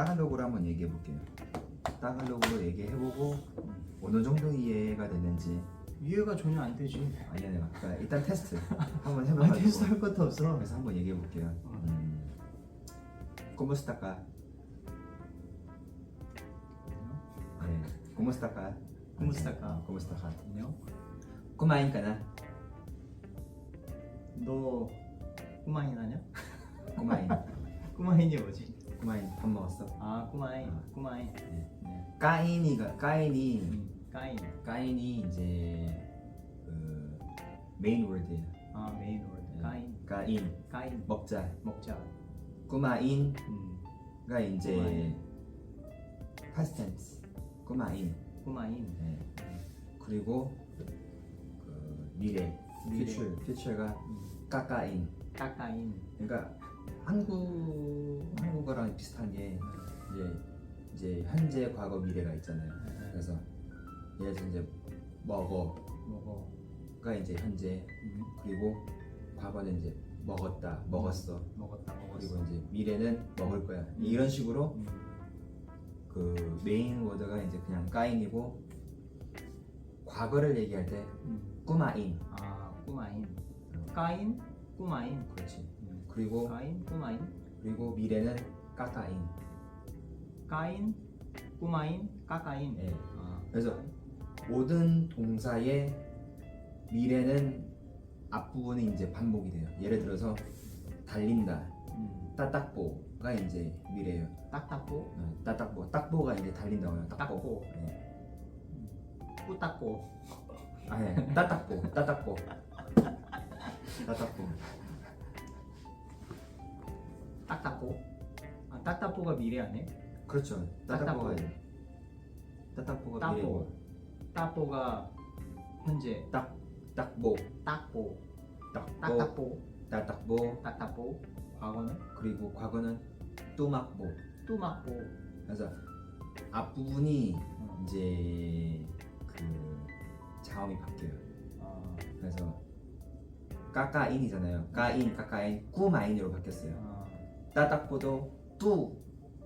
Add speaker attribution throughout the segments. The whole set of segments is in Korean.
Speaker 1: 따갈로그로 한번 얘기해 볼게요. 따갈로그로 얘기해 보고 어느 정도 이해가 됐는지
Speaker 2: 이해가 전혀 안 되지.
Speaker 1: 아니야 내가 그러니까 일단 테스트 한번 해봐가지고
Speaker 2: 테스트 할 것도 없어.
Speaker 1: 그래서 한번 얘기해 볼게요.
Speaker 2: 어.
Speaker 1: 음. 네. ¿Cómo está acá?
Speaker 2: ¿Cómo está acá?
Speaker 1: 어, ¿Cómo está acá?
Speaker 2: 안녕.
Speaker 1: 꼬마인까나?
Speaker 2: 너 꼬마인 아냐?
Speaker 1: 꼬마인.
Speaker 2: 꼬마인이 뭐지?
Speaker 1: 꼬마인 밥 먹었어?
Speaker 2: 아 꼬마인, 꼬마인.
Speaker 1: 네.
Speaker 2: 네.
Speaker 1: 까인이가 까인이
Speaker 2: 음, 까인.
Speaker 1: 까인이 이제 그 메인 월드예요.
Speaker 2: 아 메인 월드.
Speaker 1: 네.
Speaker 2: 까인.
Speaker 1: 까인
Speaker 2: 까인.
Speaker 1: 먹자.
Speaker 2: 먹자.
Speaker 1: 꼬마인가
Speaker 2: 음.
Speaker 1: 이제 tense. 꼬마인.
Speaker 2: 꼬마인.
Speaker 1: 네. 그리고 그 미래,
Speaker 2: 미래.
Speaker 1: future, future가
Speaker 2: 음.
Speaker 1: 까까인.
Speaker 2: 까까인.
Speaker 1: 그러니까 한국 한국어랑 비슷한 게 이제 이제 현재, 과거, 미래가 있잖아요. 그래서 예를 들어 이제 먹어가
Speaker 2: 먹어.
Speaker 1: 이제 현재
Speaker 2: 음.
Speaker 1: 그리고 과거는 이제 먹었다, 먹었어.
Speaker 2: 먹었다 먹었어.
Speaker 1: 그리고 이제 미래는 먹을 거야.
Speaker 2: 음.
Speaker 1: 이런 식으로
Speaker 2: 음.
Speaker 1: 그 메인 워드가 이제 그냥 까인이고 과거를 얘기할 때
Speaker 2: 음.
Speaker 1: 꾸마인.
Speaker 2: 아 꼬마인. 까인. 꼬마인.
Speaker 1: 그렇지.
Speaker 2: 음.
Speaker 1: 그리고
Speaker 2: 까인. 꼬마인.
Speaker 1: 그리고 미래는 까까인.
Speaker 2: 까인. 꼬마인. 까까인.
Speaker 1: 예.
Speaker 2: 아.
Speaker 1: 그래서 모든 동사의 미래는 앞부분이 이제 반복이 돼요. 예를 들어서 달린다,
Speaker 2: 음.
Speaker 1: 따딱보가 이제 미래예요.
Speaker 2: 딱딱보.
Speaker 1: 어, 따딱보, 딱보가 이제 달린다고요. 딱보.
Speaker 2: 딱보.
Speaker 1: 네.
Speaker 2: 꾸딱보.
Speaker 1: 아, 네. 따딱보, 따딱보, 따딱보.
Speaker 2: 딱딱보. 아 딱딱보가 미래 아니에요?
Speaker 1: 그렇죠. 이제 따딱보가
Speaker 2: 따보.
Speaker 1: 미래고,
Speaker 2: 따보가 현재.
Speaker 1: 딱 딱보,
Speaker 2: 딱보.
Speaker 1: 딱보,
Speaker 2: 딱딱보.
Speaker 1: 따딱보.
Speaker 2: 딱딱보. 과거는
Speaker 1: 그리고 과거는 뚜막보.
Speaker 2: 뚜막보.
Speaker 1: 그래서 앞부분이
Speaker 2: 음.
Speaker 1: 이제 그 자음이 바뀌어요.
Speaker 2: 아,
Speaker 1: 그래서 까까인이잖아요. 까인, 까까인, 꾸마인으로 바뀌었어요.
Speaker 2: 아,
Speaker 1: 따딱보도 뚜,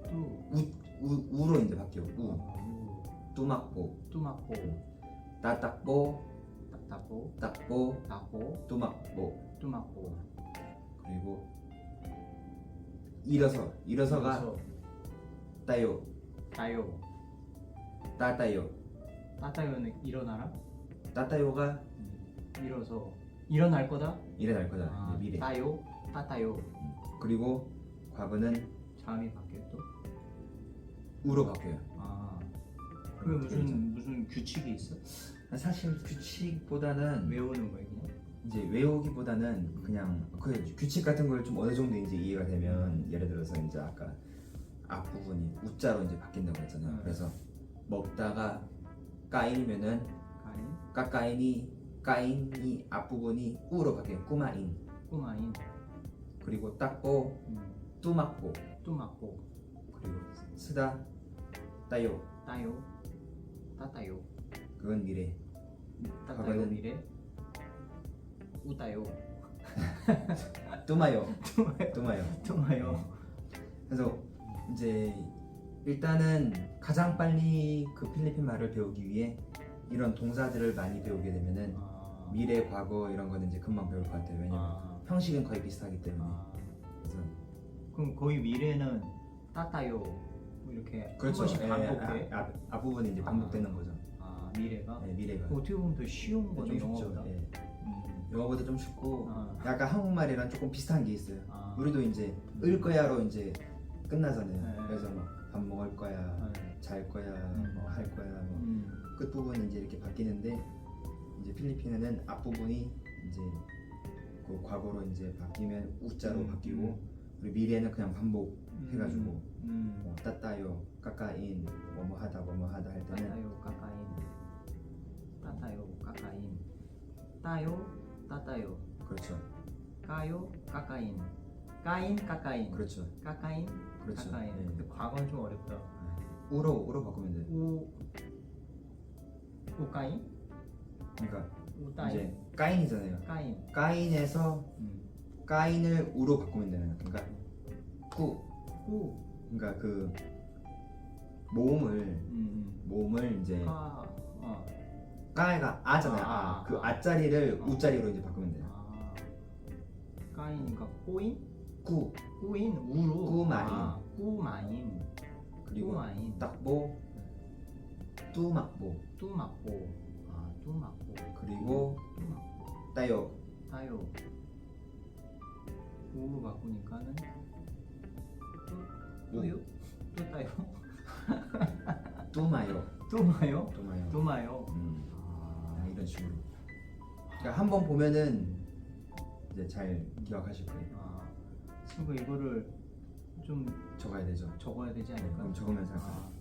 Speaker 2: 뚜.
Speaker 1: 우, 우, 우로 이제 바뀌어. 우,
Speaker 2: 아,
Speaker 1: 뚜막보,
Speaker 2: 뚜막보.
Speaker 1: 따딱보,
Speaker 2: 딱딱보.
Speaker 1: 딱보,
Speaker 2: 딱보.
Speaker 1: 뚜막보.
Speaker 2: 뚜막보.
Speaker 1: 그리고 일어서, 일어서가
Speaker 2: 일어서.
Speaker 1: 따요,
Speaker 2: 따요.
Speaker 1: 따따요.
Speaker 2: 따따요는 일어나라?
Speaker 1: 따따요가
Speaker 2: 음, 일어서 일어날 거다?
Speaker 1: 일어날 거다.
Speaker 2: 아,
Speaker 1: 이제 미래.
Speaker 2: 따요? 따따요.
Speaker 1: 그리고 과거는
Speaker 2: 바뀌어 또?
Speaker 1: 우로 바뀌어요.
Speaker 2: 아. 그게
Speaker 1: 그렇죠.
Speaker 2: 무슨 무슨 규칙이 있어?
Speaker 1: 사실 규칙보다는
Speaker 2: 외우는 거야 그냥?
Speaker 1: 이제 외우기보다는 그냥 그 규칙 같은 걸 좀 어느 정도 이제 이해가 되면 예를 들어서 이제 아까 앞 부분이 우자로 이제 바뀐다고 했잖아요.
Speaker 2: 음.
Speaker 1: 그래서 먹다가 까인이면은
Speaker 2: 가인?
Speaker 1: 까까인이 까인이 앞 부분이 우로 바뀌어요. 꾸마인
Speaker 2: 꼬마인.
Speaker 1: 그리고 닦고
Speaker 2: 음,
Speaker 1: 뚜막고
Speaker 2: 뚜막보.
Speaker 1: 그리고 쓰다 따요
Speaker 2: 따요? 따따요.
Speaker 1: 그건 미래
Speaker 2: 따따요
Speaker 1: 과거는-
Speaker 2: 미래? 우따요.
Speaker 1: 뚜마요 뚜마요
Speaker 2: 뚜마요.
Speaker 1: 그래서 이제 일단은 가장 빨리 그 필리핀 말을 배우기 위해 이런 동사들을 많이 배우게 되면은
Speaker 2: 아,
Speaker 1: 미래, 과거 이런 거는 이제 금방 배울 것 같아요. 왜냐면
Speaker 2: 아,
Speaker 1: 형식은 거의 비슷하기 때문에.
Speaker 2: 아. 그럼 거의 미래는 따따요 뭐 이렇게 한
Speaker 1: 그렇죠.
Speaker 2: 번씩
Speaker 1: 예,
Speaker 2: 반복해?
Speaker 1: 아, 앞, 앞부분이 이제 반복되는 거죠.
Speaker 2: 아 미래가?
Speaker 1: 네, 미래가.
Speaker 2: 어떻게 보면 더 쉬운 거네
Speaker 1: 좀 쉽죠.
Speaker 2: 영어보다.
Speaker 1: 예.
Speaker 2: 음.
Speaker 1: 영어보다 좀 쉽고
Speaker 2: 아,
Speaker 1: 약간 한국말이랑 조금 비슷한 게 있어요.
Speaker 2: 아.
Speaker 1: 우리도 이제 을 거야로 이제 끝나잖아요.
Speaker 2: 네.
Speaker 1: 그래서 막 밥 먹을 거야,
Speaker 2: 아,
Speaker 1: 잘 거야,
Speaker 2: 음.
Speaker 1: 뭐 할 거야, 뭐
Speaker 2: 음.
Speaker 1: 끝 부분이 이제 이렇게 바뀌는데 이제 필리핀어는 앞 부분이 이제 그 과거로 이제 바뀌면 우자로
Speaker 2: 음,
Speaker 1: 바뀌고 그리고 미래는 그냥 반복 해가지고
Speaker 2: 음.
Speaker 1: 뭐 따따요, 까까인, 뭐뭐 하다 뭐뭐 하다 할 때는
Speaker 2: 따따요 까까인. 따따요 까까인. 따요 따따요.
Speaker 1: 그렇죠,
Speaker 2: 까요 까까인. 까인 까까인.
Speaker 1: 그렇죠,
Speaker 2: 까까인
Speaker 1: 그렇죠.
Speaker 2: 까까인.
Speaker 1: 예.
Speaker 2: 근데 과거는 좀 어렵다.
Speaker 1: 우로 우로 바꾸면 돼.
Speaker 2: 우 우까인?
Speaker 1: 그러니까
Speaker 2: 우따인.
Speaker 1: 이제 까인이잖아요.
Speaker 2: 까인.
Speaker 1: 까인에서
Speaker 2: 음.
Speaker 1: 까인을 우로 바꾸면 되는. 그러니까 꾸,
Speaker 2: 우
Speaker 1: 그러니까 그 모음을
Speaker 2: 음,
Speaker 1: 모음을 이제
Speaker 2: 음. 아, 어.
Speaker 1: 까이가 아잖아요.
Speaker 2: 아,
Speaker 1: 아, 그
Speaker 2: 아.
Speaker 1: 아자리를
Speaker 2: 어.
Speaker 1: 우자리로 이제 바꾸면 돼요.
Speaker 2: 아. 까이니까 꼬인?
Speaker 1: 꾸
Speaker 2: 꾸인 우로
Speaker 1: 꾸마인.
Speaker 2: 아, 꾸마인
Speaker 1: 그리고
Speaker 2: 꾸마인
Speaker 1: 딱보 뚜막보
Speaker 2: 뚜막보 아 뚜막보
Speaker 1: 그리고
Speaker 2: 뚜막보
Speaker 1: 따요
Speaker 2: 따요 우로 바꾸니까는 뚜 뚜요 뚜 따요
Speaker 1: 뚜마요
Speaker 2: 뚜마요
Speaker 1: 뚜마요.
Speaker 2: 뚜마요
Speaker 1: 음,
Speaker 2: 아
Speaker 1: 이런 식으로. 그러니까 한 번 보면은 이제 잘 기억하실 거예요.
Speaker 2: 아 친구 이거를 좀
Speaker 1: 적어야 되죠.
Speaker 2: 적어야 되지 않을까?
Speaker 1: 그럼 적으면서 할까요?
Speaker 2: 아,